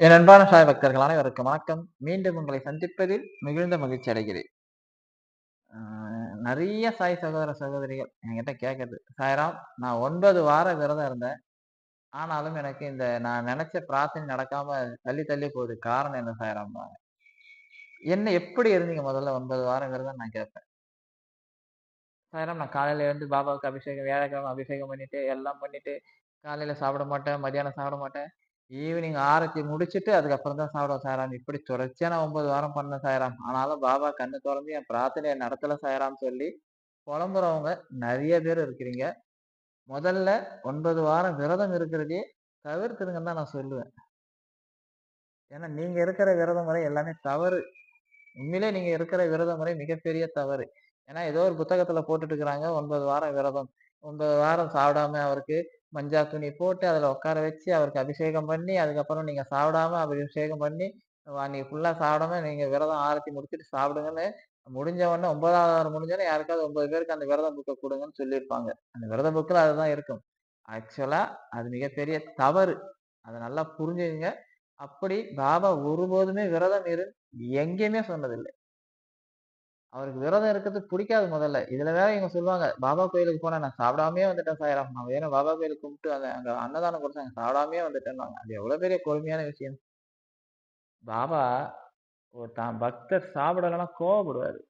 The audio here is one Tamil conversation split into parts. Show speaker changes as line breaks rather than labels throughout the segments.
என் அன்பான சாய் பக்தர்கள் அனைவருக்கும் வணக்கம். மீண்டும் உங்களை சந்திப்பதில் மிகுந்த மகிழ்ச்சி அடைகிறேன். ஆஹ் நிறைய சாய் சகோதர சகோதரிகள் என்கிட்ட கேட்குறது சாய்ராம் நான் ஒன்பது வார விரதம் இருந்தேன். ஆனாலும் எனக்கு இந்த நான் நினைச்ச பிரார்த்தனை நடக்காம தள்ளி தள்ளி போகுது. காரணம் என்ன சாய்ராம் என்ன எப்படி இருந்தீங்க முதல்ல ஒன்பது வாரம் விரதம் நான் கேட்பேன் சாய்ராம் நான் காலையில எழுந்து பாபாவுக்கு அபிஷேகம் வியாழக்கிழமை அபிஷேகம் பண்ணிட்டு எல்லாம் பண்ணிட்டு காலையில சாப்பிட மாட்டேன் மதியானம் சாப்பிட மாட்டேன். ஈவினிங் ஆரத்தி முடிச்சுட்டு அதுக்கப்புறம் தான் சாப்பிடுவோம் சாயராம். இப்படி தொடர்ச்சியாக நான் ஒன்பது வாரம் பண்ணேன் சாயராம். ஆனாலும் பாபா கண்ணு திறந்து என் பிரார்த்தனையை நடத்தல சாயராம் சொல்லி புலம்புறவங்க நிறைய பேர் இருக்கிறீங்க. முதல்ல ஒன்பது வாரம் விரதம் இருக்கிறதே தவிர்த்துருங்கன்னு தான் நான் சொல்லுவேன். ஏன்னா நீங்க இருக்கிற விரத முறை எல்லாமே தவறு. உண்மையிலே நீங்க இருக்கிற விரத முறை மிகப்பெரிய தவறு. ஏன்னா ஏதோ ஒரு புத்தகத்துல போட்டுட்டு இருக்கிறாங்க ஒன்பது வாரம் விரதம். ஒன்பது வாரம் சாப்பிடாம அவருக்கு மஞ்சா துணி போட்டு அதில் உட்கார வச்சு அவருக்கு அபிஷேகம் பண்ணி அதுக்கப்புறம் நீங்கள் சாப்பிடாம அபிஷேகம் பண்ணி அன்னைக்கு ஃபுல்லாக சாப்பிடாம நீங்கள் விரதம் ஆரத்தி முடிச்சுட்டு சாப்பிடுங்கன்னு முடிஞ்ச உடனே ஒன்பதாவது வாரம் முடிஞ்சோடனே யாருக்காவது ஒன்பது பேருக்கு அந்த விரதம் புக்கை கொடுங்கன்னு சொல்லியிருப்பாங்க. அந்த விரத புக்கில் அதுதான் இருக்கும். ஆக்சுவலாக அது மிகப்பெரிய தவறு. அதை நல்லா புரிஞ்சுங்க அப்படி பாபா ஒருபோதுமே விரதம் இரு எங்கேயுமே சொன்னதில்லை. அவருக்கு விரதம் இருக்கிறது பிடிக்காது முதல்ல. இதுல வேற இவங்க சொல்லுவாங்க பாபா கோயிலுக்கு போனா நான் சாப்பிடாமே வந்துட்டேன் சாயிரம் நான் வேணும் பாபா கோயிலுக்கு கும்பிட்டு அந்த அங்க அன்னதானம் கொடுத்தாங்க சாப்பிடாமே வந்துட்டேன்னு அது எவ்வளவு பெரிய கொடுமையான விஷயம். பாபா ஒரு தான் பக்தர் சாப்பிடலன்னா கோவப்படுவாரு.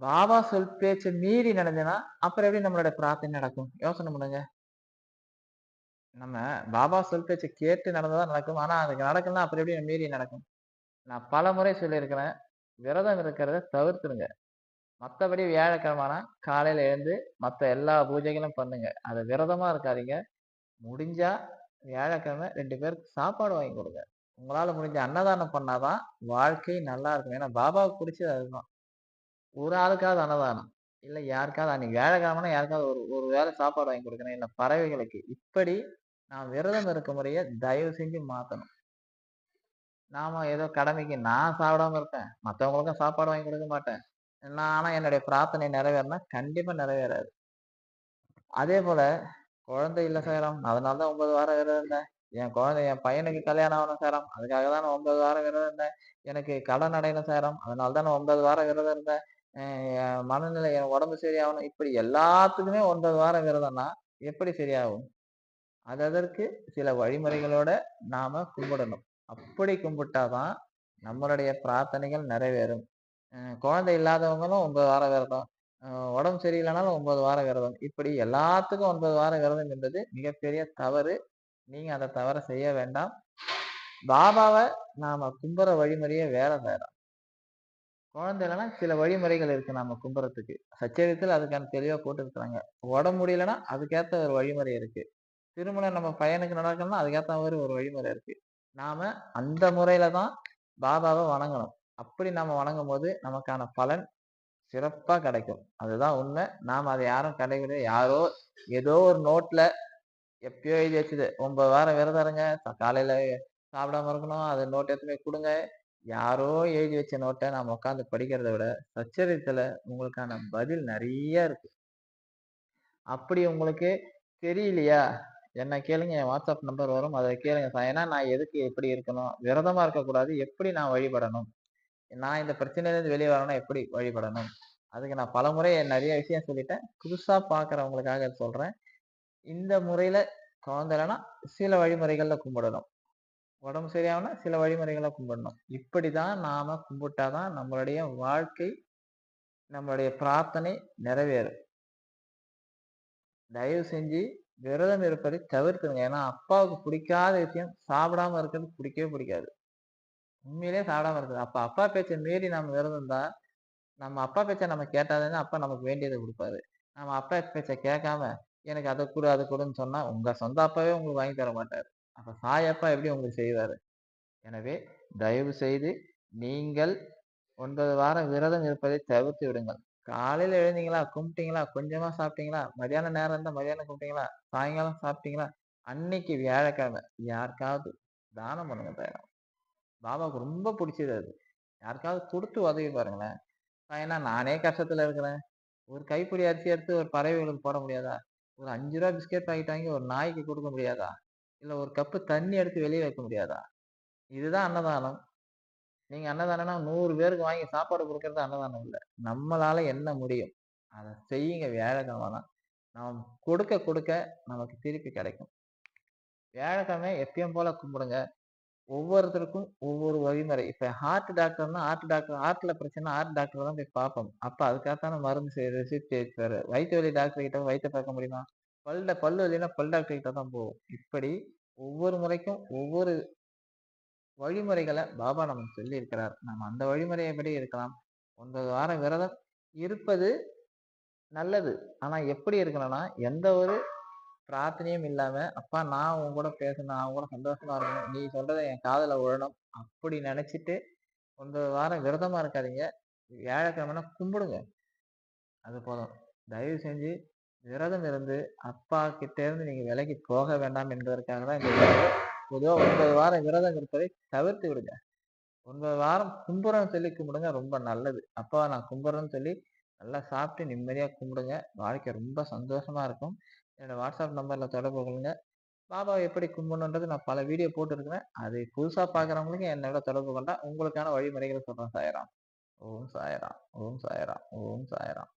பாபா சொல் பேச்ச மீறி நடந்தேன்னா அப்புறம் எப்படி நம்மளோட பிரார்த்தனை நடக்கும்? யோசனை பண்ணுங்க. நம்ம பாபா சொல் பேச்ச கேட்டு நடந்ததா நடக்கும். ஆனா அதுக்கு நடக்கும்னா அப்புறம் எப்படி மீறி நடக்கும்? நான் பல முறை சொல்லியிருக்கிறேன். விரதம் இருக்கிறத தவிர்த்துடுங்க மற்றபடி வியாழக்கிழமைனா காலையில் எழுந்து மற்ற எல்லா பூஜைகளும் பண்ணுங்க. அதை விரதமாக இருக்காதீங்க. முடிஞ்சா வியாழக்கிழமை ரெண்டு பேருக்கு சாப்பாடு வாங்கி கொடுங்க. உங்களால் முடிஞ்ச அன்னதானம் பண்ணாதான் வாழ்க்கை நல்லா இருக்கும். ஏன்னா பாபாவுக்கு பிடிச்சது அதுதான். ஒரு ஆளுக்காவது அன்னதானம். இல்லை யாருக்காவது அன்னைக்கு வியாழக்கிழமைனா யாருக்காவது ஒரு ஒரு வேளை சாப்பாடு வாங்கி கொடுக்கணும். இல்லை பறவைகளுக்கு. இப்படி நான் விரதம் இருக்க முறைய தயவு செஞ்சு மாற்றணும் நாம ஏதோ கடமைக்கு நான் சாப்பிடாம இருப்பேன். மற்றவங்களுக்கும் சாப்பாடு வாங்கி கொடுக்க மாட்டேன். நான் ஆனால் என்னுடைய பிரார்த்தனை நிறைவேறினா கண்டிப்பாக நிறைவேறாது. அதே போல குழந்தை இல்லை சேரம். அதனால தான் ஒன்பது வாரம் விரதம் இருந்தேன். என் குழந்தை என் பையனுக்கு கல்யாணம் ஆகணும் சேரம். அதுக்காக தான் நான் ஒன்பது வாரம் விரதம் இருந்தேன். எனக்கு கடன் அடையணும் சேரம். அதனால தான் நான் ஒன்பது வாரம் விரதம் இருந்தேன். என் மனநிலை என் உடம்பு சரியாகணும். இப்படி எல்லாத்துக்குமே ஒன்பது வாரம் விரதம்னா எப்படி சரியாகும்? அதற்கு சில வழிமுறைகளோட நாம கும்பிடணும். அப்படி கும்பிட்டாதான் நம்மளுடைய பிரார்த்தனைகள் நிறைவேறும். குழந்தை இல்லாதவங்களும் ஒன்பது வாரம் விரதம். உடம்பு சரியில்லைனாலும் ஒன்பது வாரம் விரதம். இப்படி எல்லாத்துக்கும் ஒன்பது வாரம் விரதம் என்பது மிகப்பெரிய தவறு. நீங்க அதை தவற செய்ய வேண்டாம். பாபாவை நாம கும்புற வழிமுறையே வேற வேற. குழந்தை இல்லைன்னா சில வழிமுறைகள் இருக்கு நாம கும்புறதுக்கு. சச்சரித்தில் அதுக்கான தெளிவா போட்டு இருக்கிறாங்க உடம்பு முடியலன்னா அதுக்கேற்ற ஒரு வழிமுறை இருக்கு. திருமணம் நம்ம பையனுக்கு நடக்கணும்னா அதுக்கேற்ற மாதிரி ஒரு வழிமுறை இருக்கு. நாம அந்த முறையில தான் பாபாவை வணங்கணும். அப்படி நாம வணங்கும் போது நமக்கான பலன் சிறப்பா கிடைக்கும். அதுதான் உண்மை. நாம அதை யாரும் கிடைக்கல யாரோ ஏதோ ஒரு நோட்ல எப்பயோ எழுதி வச்சுது. ஒன்பது வாரம் விரதம் இருங்க. காலையில சாப்பிடாம இருக்கணும். அது நோட் எதுவுமே கொடுங்க. யாரோ எழுதி வச்ச நோட்டை நாம உட்காந்து படிக்கிறத விட சச்சரித்துல உங்களுக்கான பதில் நிறைய இருக்கு. அப்படி உங்களுக்கு தெரியலையா? என்ன கேளுங்க என் வாட்ஸ்அப் நம்பர் வரும் அதை கேளுங்க ஏன்னா நான் எதுக்கு எப்படி இருக்கணும்? விரதமா இருக்கக்கூடாது. எப்படி நான் வழிபடணும்? நான் இந்த பிரச்சனையிலேருந்து வெளியே வரணும் எப்படி வழிபடணும்? அதுக்கு நான் பல முறை நிறைய விஷயம் சொல்லிட்டேன். புதுசாக பார்க்குறவங்களுக்காக சொல்கிறேன் இந்த முறையில் குழந்தைலனா சில வழிமுறைகளில் கும்பிடணும். உடம்பு சரியாகனா சில வழிமுறைகளை கும்பிடணும். இப்படி தான் நாம் கும்பிட்டா தான் நம்மளுடைய வாழ்க்கை நம்மளுடைய பிரார்த்தனை நிறைவேறும். தயவு செஞ்சு விரதம் இருப்பதை தவிர்த்துருங்க ஏன்னா அப்பாவுக்கு பிடிக்காத விஷயம் சாப்பிடாம இருக்கிறது பிடிக்கவே பிடிக்காது. உண்மையிலேயே சாப்பிடாம இருக்குது அப்ப அப்பா பேச்சை மீறி நம்ம விரதம் இருந்தா நம்ம அப்பா பேச்சை நம்ம கேட்டாதானே அப்பா நமக்கு வேண்டியதை கொடுப்பாரு. நம்ம அப்பா பேச்சை கேட்காம எனக்கு அதை கொடு அதை கொடுன்னு சொன்னா உங்க சொந்த அப்பாவே உங்களுக்கு வாங்கி தர மாட்டாரு. அப்ப சாயப்பா எப்படி உங்களுக்கு செய்வாரு? எனவே தயவு செய்து நீங்கள் ஒன்பது வாரம் விரதம் இருப்பதை தவிர்த்து விடுங்கள். காலையில எழுந்தீங்களா? கும்பிட்டீங்களா? கொஞ்சமா சாப்பிட்டீங்களா? மதியான நேரம் இருந்தா மதியானம் கும்பிட்டீங்களா? சாயங்காலம் சாப்பிட்டீங்களா? அன்னைக்கு வியாழக்கிழமை. யாருக்காவது தானம் பண்ணுங்க தயாரம் பாபாவுக்கு ரொம்ப பிடிச்சது அது. யாருக்காவது கொடுத்து உதவி பாருங்களேன். ஏன்னா நானே கஷ்டத்துல இருக்கிறேன். ஒரு கைப்பிடி அரிசி எடுத்து ஒரு பறவைகளுக்கு போட முடியாதா? ஒரு அஞ்சு ரூபா பிஸ்கெட் பாக்கெட் வாங்கி ஒரு நாய்க்கு கொடுக்க முடியாதா? இல்ல ஒரு கப்பு தண்ணி எடுத்து வெளியே வைக்க முடியாதா? இதுதான் அன்னதானம். நீங்க அன்னதானம்னா நூறு பேருக்கு வாங்கி சாப்பாடு கொடுக்கறது அன்னதானம் இல்லை நம்மளால என்ன முடியும்? அதை செய்யுங்க வியாழக்கிழம நாம் கொடுக்க கொடுக்க நமக்கு திருப்பி கிடைக்கும். வியாழக்கிழமை எப்பயும் போல கும்பிடுங்க. ஒவ்வொருத்தருக்கும் ஒவ்வொரு வழிமுறை. இப்ப ஹார்ட் டாக்டர்னா ஹார்ட் டாக்டர் ஹார்ட்ல பிரச்சனை ஹார்ட் டாக்டர் தான் போய் பார்ப்போம். அப்ப அதுக்காகத்தான மருந்து செ ரெசிப்ட் வலி டாக்டர் கிட்ட வயிற்ற பார்க்க முடியுமா? பல்ல பல்லு வலினா பல் டாக்டர் கிட்ட தான் போவோம். இப்படி ஒவ்வொரு முறைக்கும் ஒவ்வொரு வழிமுறைகளை பாபா நமக்கு சொல்லியிருக்கிறார். நம்ம அந்த வழிமுறையப்படி இருக்கலாம். ஒன்பது வாரம் விரதம் இருப்பது நல்லது. ஆனா எப்படி இருக்கணும்னா, எந்த ஒரு பிரார்த்தனையும் இல்லாம, "அப்பா நான் உன் கூட பேசணும். அவங்க கூட சந்தோஷமா இருக்கணும். நீ சொல்றதை என் காதல விழணும்." அப்படி நினைச்சிட்டு ஒன்பது வாரம் விரதமா இருக்காதீங்க. வியாழக்கிழமைனா கும்பிடுங்க. அது போதும். தயவு செஞ்சு விரதம் இருந்து, அப்பா கிட்ட இருந்து நீங்க விலகி போக வேண்டாம் என்பதற்காக தான் இந்த வீடியோ. பொதுவா 9 வாரம் விரதம் இருப்பதை தவிர்த்து விடுங்க. ஒன்பது வாரம் கும்புறம் சொல்லி கும்பிடுங்க. ரொம்ப நல்லது. அப்பா நான் கும்பிட்றேன்னு சொல்லி நல்லா சாப்பிட்டு நிம்மதியாக கும்பிடுங்க. வாழ்க்கை ரொம்ப சந்தோஷமா இருக்கும். என்னோட வாட்ஸ்அப் நம்பரில் தொடர்பு கொள்ளுங்க. பாபாவை எப்படி கும்பிடணுன்றது நான் பல வீடியோ போட்டிருக்கிறேன். அது புதுசாக பார்க்குறவங்களுக்கு என்னோட தொடர்பு கொண்டா உங்களுக்கான வழிமுறைகளை சொல்கிறேன் சாயராம் ஓம் சாயராம் ஓம் சாயராம் ஓம் சாயராம்